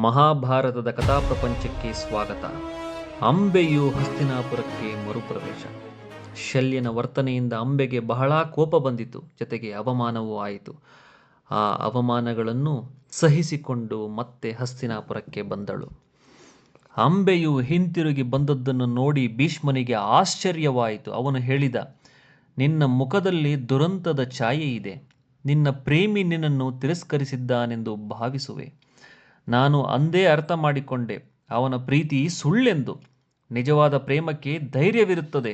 ಮಹಾಭಾರತದ ಕಥಾಪ್ರಪಂಚಕ್ಕೆ ಸ್ವಾಗತ. ಅಂಬೆಯು ಹಸ್ತಿನಾಪುರಕ್ಕೆ ಮರುಪ್ರವೇಶ. ಶಲ್ಯನ ವರ್ತನೆಯಿಂದ ಅಂಬೆಗೆ ಬಹಳ ಕೋಪ ಬಂದಿತು. ಜೊತೆಗೆ ಅವಮಾನವೂ ಆಯಿತು. ಆ ಅವಮಾನಗಳನ್ನು ಸಹಿಸಿಕೊಂಡು ಮತ್ತೆ ಹಸ್ತಿನಾಪುರಕ್ಕೆ ಬಂದಳು. ಅಂಬೆಯು ಹಿಂತಿರುಗಿ ಬಂದದ್ದನ್ನು ನೋಡಿ ಭೀಷ್ಮನಿಗೆ ಆಶ್ಚರ್ಯವಾಯಿತು. ಅವನು ಹೇಳಿದ, ನಿನ್ನ ಮುಖದಲ್ಲಿ ದುರಂತದ ಛಾಯೆ ಇದೆ ನಿನ್ನ ಪ್ರೇಮಿ ನಿನ್ನನ್ನು ತಿರಸ್ಕರಿಸಿದ್ದಾನೆಂದು ಭಾವಿಸುವೆ. ನಾನು ಅಂದೇ ಅರ್ಥ ಮಾಡಿಕೊಂಡೆ. ಅವನ ಪ್ರೀತಿ ಸುಳ್ಳೆಂದು. ನಿಜವಾದ ಪ್ರೇಮಕ್ಕೆ ಧೈರ್ಯವಿರುತ್ತದೆ.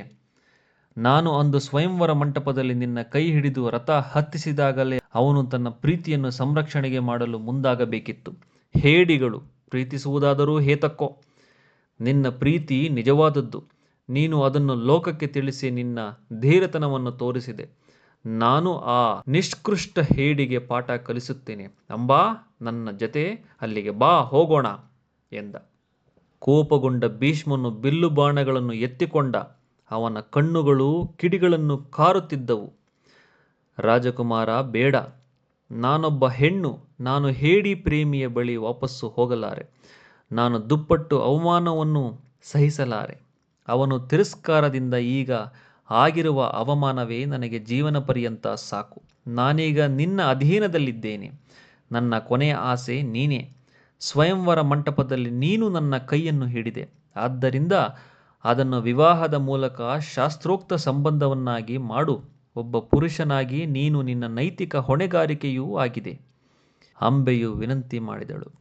ನಾನು ಅಂದು ಸ್ವಯಂವರ ಮಂಟಪದಲ್ಲಿ ನಿನ್ನ ಕೈ ಹಿಡಿದು ರಥ ಹತ್ತಿಸಿದಾಗಲೇ ಅವನು ತನ್ನ ಪ್ರೀತಿಯನ್ನು ಸಂರಕ್ಷಣೆಗೆ ಮಾಡಲು ಮುಂದಾಗಬೇಕಿತ್ತು. ಹೇಡಿಗಳು, ಪ್ರೀತಿಸುವುದಾದರೂ ಹೇತಕ್ಕೋ. ನಿನ್ನ ಪ್ರೀತಿ ನಿಜವಾದದ್ದು. ನೀನು ಅದನ್ನು ಲೋಕಕ್ಕೆ ತಿಳಿಸಿ ನಿನ್ನ ಧೀರತನವನ್ನು ತೋರಿಸಿದೆ. ನಾನು ಆ ನಿಷ್ಕೃಷ್ಟ ಹೇಡಿಗೆ ಪಾಠ ಕಲಿಸುತ್ತೇನೆ. ಅಂಬಾ, ನನ್ನ ಜತೆ ಅಲ್ಲಿಗೆ ಬಾ, ಹೋಗೋಣ ಎಂದ. ಕೋಪಗೊಂಡ ಭೀಷ್ಮನು ಬಿಲ್ಲು ಬಾಣಗಳನ್ನು ಎತ್ತಿಕೊಂಡ. ಅವನ ಕಣ್ಣುಗಳು ಕಿಡಿಗಳನ್ನು ಕಾರುತ್ತಿದ್ದವು. ರಾಜಕುಮಾರ, ಬೇಡ. ನಾನೊಬ್ಬ ಹೆಣ್ಣು, ನಾನು ಹೇಡಿ ಪ್ರೇಮಿಯ ಬಳಿ ವಾಪಸ್ಸು ಹೋಗಲಾರೆ. ನಾನು ದುಪ್ಪಟ್ಟು ಅವಮಾನವನ್ನು ಸಹಿಸಲಾರೆ. ಅವನು ತಿರಸ್ಕಾರದಿಂದ ಈಗ ಆಗಿರುವ ಅವಮಾನವೇ ನನಗೆ ಜೀವನ ಪರ್ಯಂತ ಸಾಕು. ನಾನೀಗ ನಿನ್ನ ಅಧೀನದಲ್ಲಿದ್ದೇನೆ. ನನ್ನ ಕೊನೆಯ ಆಸೆ ನೀನೇ. ಸ್ವಯಂವರ ಮಂಟಪದಲ್ಲಿ ನೀನು ನನ್ನ ಕೈಯನ್ನು ಹಿಡಿದೆ. ಆದ್ದರಿಂದ ಅದನ್ನು ವಿವಾಹದ ಮೂಲಕ ಶಾಸ್ತ್ರೋಕ್ತ ಸಂಬಂಧವನ್ನಾಗಿ ಮಾಡು. ಒಬ್ಬ ಪುರುಷನಾಗಿ ನೀನು ನಿನ್ನ ನೈತಿಕ ಹೊಣೆಗಾರಿಕೆಯೂ ಆಗಿದೆ. ಅಂಬೆಯು ವಿನಂತಿ ಮಾಡಿದಳು.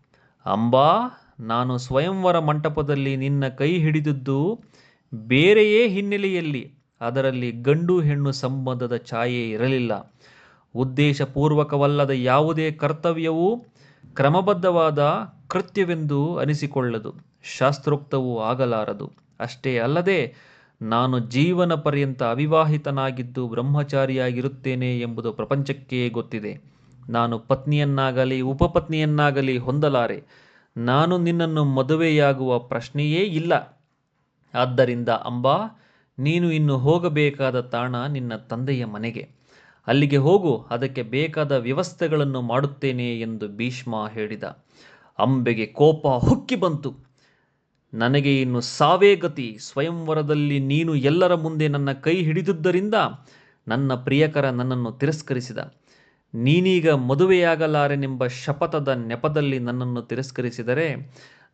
ಅಂಬಾ, ನಾನು ಸ್ವಯಂವರ ಮಂಟಪದಲ್ಲಿ ನಿನ್ನ ಕೈ ಹಿಡಿದಿದ್ದು ಬೇರೆಯೇ ಹಿನ್ನೆಲೆಯಲ್ಲಿ. ಅದರಲ್ಲಿ ಗಂಡು ಹೆಣ್ಣು ಸಂಬಂಧದ ಛಾಯೆ ಇರಲಿಲ್ಲ. ಉದ್ದೇಶಪೂರ್ವಕವಲ್ಲದ ಯಾವುದೇ ಕರ್ತವ್ಯವೂ ಕ್ರಮಬದ್ಧವಾದ ಕೃತ್ಯವೆಂದು ಅನಿಸಿಕೊಳ್ಳದು. ಶಾಸ್ತ್ರೋಕ್ತವೂ ಆಗಲಾರದು. ಅಷ್ಟೇ ಅಲ್ಲದೆ, ನಾನು ಜೀವನ ಪರ್ಯಂತ ಅವಿವಾಹಿತನಾಗಿದ್ದು ಬ್ರಹ್ಮಚಾರಿಯಾಗಿರುತ್ತೇನೆ ಎಂಬುದು ಪ್ರಪಂಚಕ್ಕೆ ಗೊತ್ತಿದೆ. ನಾನು ಪತ್ನಿಯನ್ನಾಗಲಿ, ಉಪಪತ್ನಿಯನ್ನಾಗಲಿ ಹೊಂದಲಾರೆ. ನಾನು ನಿನ್ನನ್ನು ಮದುವೆಯಾಗುವ ಪ್ರಶ್ನೆಯೇ ಇಲ್ಲ. ಆದ್ದರಿಂದ ಅಂಬಾ ನೀನು ಇನ್ನು ಹೋಗಬೇಕಾದ ತಾಣ ನಿನ್ನ ತಂದೆಯ ಮನೆಗೆ. ಅಲ್ಲಿಗೆ ಹೋಗು, ಅದಕ್ಕೆ ಬೇಕಾದ ವ್ಯವಸ್ಥೆಗಳನ್ನು ಮಾಡುತ್ತೇನೆ ಎಂದು ಭೀಷ್ಮ ಹೇಳಿದ. ಅಂಬೆಗೆ ಕೋಪ ಹುಕ್ಕಿ ಬಂತು. ನನಗೆ ಇನ್ನು ಸಾವೇ ಗತಿ, ಸ್ವಯಂವರದಲ್ಲಿ ನೀನು ಎಲ್ಲರ ಮುಂದೆ ನನ್ನ ಕೈ ಹಿಡಿದುದರಿಂದ ನನ್ನ ಪ್ರಿಯಕರ ನನ್ನನ್ನು ತಿರಸ್ಕರಿಸಿದ. ನೀನೀಗ ಮದುವೆಯಾಗಲಾರೆನೆಂಬ ಶಪಥದ ನೆಪದಲ್ಲಿ ನನ್ನನ್ನು ತಿರಸ್ಕರಿಸಿದರೆ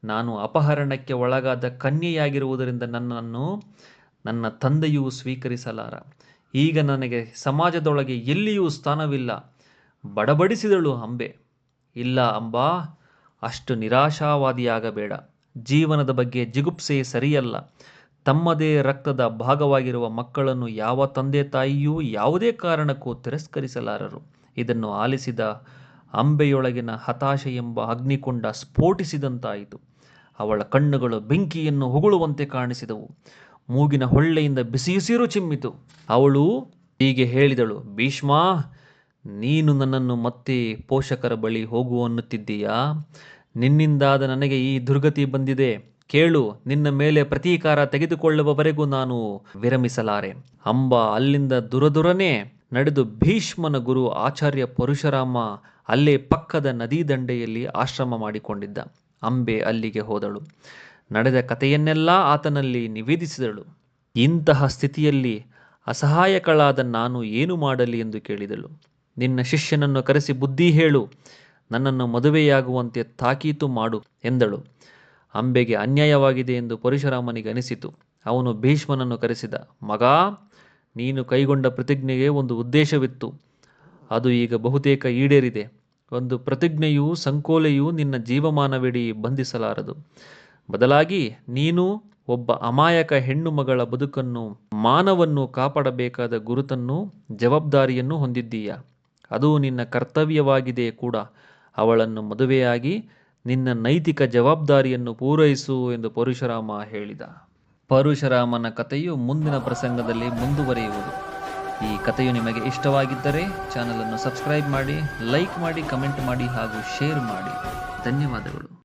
ನಾನು ಅಪಹರಣಕ್ಕೆ ಒಳಗಾದ ಕನ್ಯೆಯಾಗಿರುವುದರಿಂದ ನನ್ನನ್ನು ನನ್ನ ತಂದೆಯೂ ಸ್ವೀಕರಿಸಲಾರ. ಈಗ ನನಗೆ ಸಮಾಜದೊಳಗೆ ಎಲ್ಲಿಯೂ ಸ್ಥಾನವಿಲ್ಲ. ಬಡಬಡಿಸಿದಳು ಅಂಬೆ. ಇಲ್ಲ ಅಂಬಾ, ಅಷ್ಟು ನಿರಾಶಾವಾದಿಯಾಗಬೇಡ. ಜೀವನದ ಬಗ್ಗೆ ಜಿಗುಪ್ಸೆ ಸರಿಯಲ್ಲ. ತಮ್ಮದೇ ರಕ್ತದ ಭಾಗವಾಗಿರುವ ಮಕ್ಕಳನ್ನು ಯಾವ ತಂದೆ ತಾಯಿಯೂ ಯಾವುದೇ ಕಾರಣಕ್ಕೂ ತಿರಸ್ಕರಿಸಲಾರರು. ಇದನ್ನು ಆಲಿಸಿದ ಅಂಬೆಯೊಳಗಿನ ಹತಾಶೆ ಎಂಬ ಅಗ್ನಿಕೊಂಡ ಸ್ಫೋಟಿಸಿದಂತಾಯಿತು. ಅವಳ ಕಣ್ಣುಗಳು ಬೆಂಕಿಯನ್ನು ಹೊಗಳುವಂತೆ ಕಾಣಿಸಿದವು. ಮೂಗಿನ ಹೊಳ್ಳೆಯಿಂದ ಬಿಸಿಯುಸಿರು ಚಿಮ್ಮಿತು. ಅವಳು ಹೀಗೆ ಹೇಳಿದಳು, ಭೀಷ್ಮ, ನೀನು ನನ್ನನ್ನು ಮತ್ತೆ ಪೋಷಕರ ಬಳಿ ಹೋಗು ಅನ್ನುತ್ತಿದ್ದೀಯಾ? ನಿನ್ನಿಂದಾದ ನನಗೆ ಈ ದುರ್ಗತಿ ಬಂದಿದೆ. ಕೇಳು, ನಿನ್ನ ಮೇಲೆ ಪ್ರತೀಕಾರ ತೆಗೆದುಕೊಳ್ಳುವವರೆಗೂ ನಾನು ವಿರಮಿಸಲಾರೆ. ಅಂಬ ಅಲ್ಲಿಂದ ದುರದುರನೆ ನಡೆದು ಭೀಷ್ಮನ ಗುರು ಆಚಾರ್ಯ ಪರಶುರಾಮ ಅಲ್ಲೇ ಪಕ್ಕದ ನದಿ ದಂಡೆಯಲ್ಲಿ ಆಶ್ರಮ ಮಾಡಿಕೊಂಡಿದ್ದ. ಅಂಬೆ ಅಲ್ಲಿಗೆ ಹೋದಳು. ನಡೆದ ಕಥೆಯನ್ನೆಲ್ಲ ಆತನಲ್ಲಿ ನಿವೇದಿಸಿದಳು. ಇಂತಹ ಸ್ಥಿತಿಯಲ್ಲಿ ಅಸಹಾಯಕಳಾದ ನಾನು ಏನು ಮಾಡಲಿ ಎಂದು ಕೇಳಿದಳು. ನಿನ್ನ ಶಿಷ್ಯನನ್ನು ಕರೆಸಿ ಬುದ್ಧಿ ಹೇಳು, ನನ್ನನ್ನು ಮದುವೆಯಾಗುವಂತೆ ತಾಕೀತು ಮಾಡು ಎಂದಳು. ಅಂಬೆಗೆ ಅನ್ಯಾಯವಾಗಿದೆ ಎಂದು ಪರಶುರಾಮನಿಗೆ ಅನಿಸಿತು. ಅವನು ಭೀಷ್ಮನನ್ನು ಕರೆಸಿದ, ಮಗ, ನೀನು ಕೈಗೊಂಡ ಪ್ರತಿಜ್ಞೆಗೆ ಒಂದು ಉದ್ದೇಶವಿತ್ತು. ಅದು ಈಗ ಬಹುತೇಕ ಈಡೇರಿದೆ. ಒಂದು ಪ್ರತಿಜ್ಞೆಯೂ ಸಂಕೋಲೆಯೂ ನಿನ್ನ ಜೀವಮಾನವಿಡೀ ಬಂಧಿಸಲಾರದು. ಬದಲಾಗಿ ನೀನು ಒಬ್ಬ ಅಮಾಯಕ ಹೆಣ್ಣು ಮಗಳ ಬದುಕನ್ನು, ಮಾನವನ್ನು ಕಾಪಾಡಬೇಕಾದ ಗುರುತನ್ನು, ಜವಾಬ್ದಾರಿಯನ್ನು ಹೊಂದಿದ್ದೀಯ? ಅದು ನಿನ್ನ ಕರ್ತವ್ಯವಾಗಿದೆ ಕೂಡ. ಅವಳನ್ನು ಮದುವೆಯಾಗಿ ನಿನ್ನ ನೈತಿಕ ಜವಾಬ್ದಾರಿಯನ್ನು ಪೂರೈಸು ಎಂದು ಪರಶುರಾಮ ಹೇಳಿದ. ಪರಶುರಾಮನ ಕಥೆಯು ಮುಂದಿನ ಪ್ರಸಂಗದಲ್ಲಿ ಮುಂದುವರಿಯುವುದು. ಈ ಕಥೆಯು ನಿಮಗೆ ಇಷ್ಟವಾಗಿದ್ದರೆ ಚಾನಲನ್ನು ಸಬ್ಸ್ಕ್ರೈಬ್ ಮಾಡಿ, ಲೈಕ್ ಮಾಡಿ, ಕಮೆಂಟ್ ಮಾಡಿ ಹಾಗೂ ಶೇರ್ ಮಾಡಿ. ಧನ್ಯವಾದಗಳು.